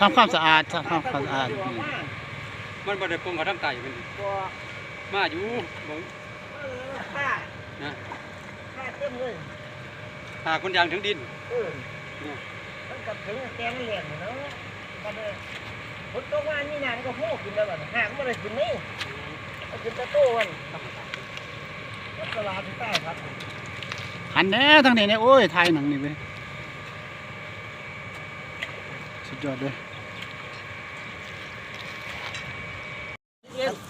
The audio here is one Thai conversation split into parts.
ทำความสะอาดทำความสะอาดอืมมันบ่ได้ปรุงเขาทำไตมันดิมาอยู่บ่ข้านะข้าเต็มเลยหาคนยางถึงดินเออมันกับถึงแกงเหลี่ยมเนาะกันเลยฝนตกมานี่นานก็โหกินแล้วแบบหางมันเลยกินนี่กินตะโต้วันตลาดที่ใต้ครับหันแหน่ทางนี้เนี่ยโอ้ยถ่ายหนังนี่ไป สุดยอดเลย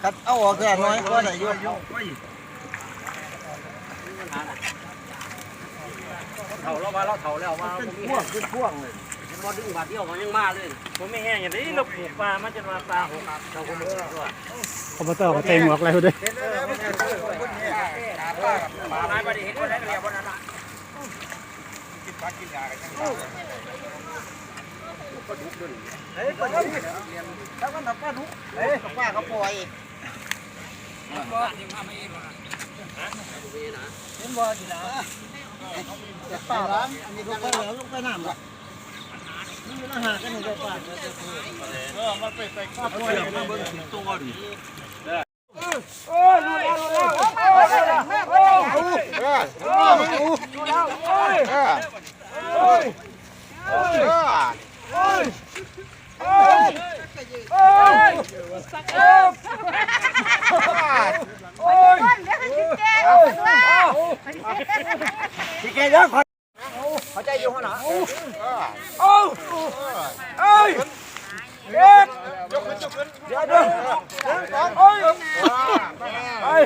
คัดเอาออกแค่น้อยก็ได้ยุ่งเถ่าเรามาเราเถ่าแล้วมาเป็นพ่วงเป็นพ่วงเลยพอดึงบาทเดียวมันยังมาเลยผมไม่แห้งอย่างนี้เราปลูกปลามันจะมาปลาหกเท่าคนเดียวด้วยคอมพิวเตอร์ก็เต็มหมวกอะไรด้วยปลาไม้ประเดี๋ยวเห็นว่าได้เรียบวันนั้นละ เฮ้ยปลาดุกแล้วก็หนักปลาดุกเฮ้ยป้าเขาปล่อยเห็นบ่ดีนะป้าล้างอันนี้ลงไปแล้วลงไปน้ำละนี่นะหากันหนึ่งได้ป้าเออมันไปใส่ข้าวปล่อยมาเบิ่งสิตัวดิโอ้ยรู้แล้วรู้แล้วโอ้ยโอ้ยโอ้ยโอ้ยรู้แล้วโอ้ยโอ้ยโอ้ยโอ้ยโอ้ยโอ้ยโอ้ย พี่แกยังขอเขาใจอยู่ข้างหน้าโอ้โอ้โอ้ยเด็กยกขึ้นยกขึ้นเดี๋ยวเดี๋ยวโอ้ยโอ้ย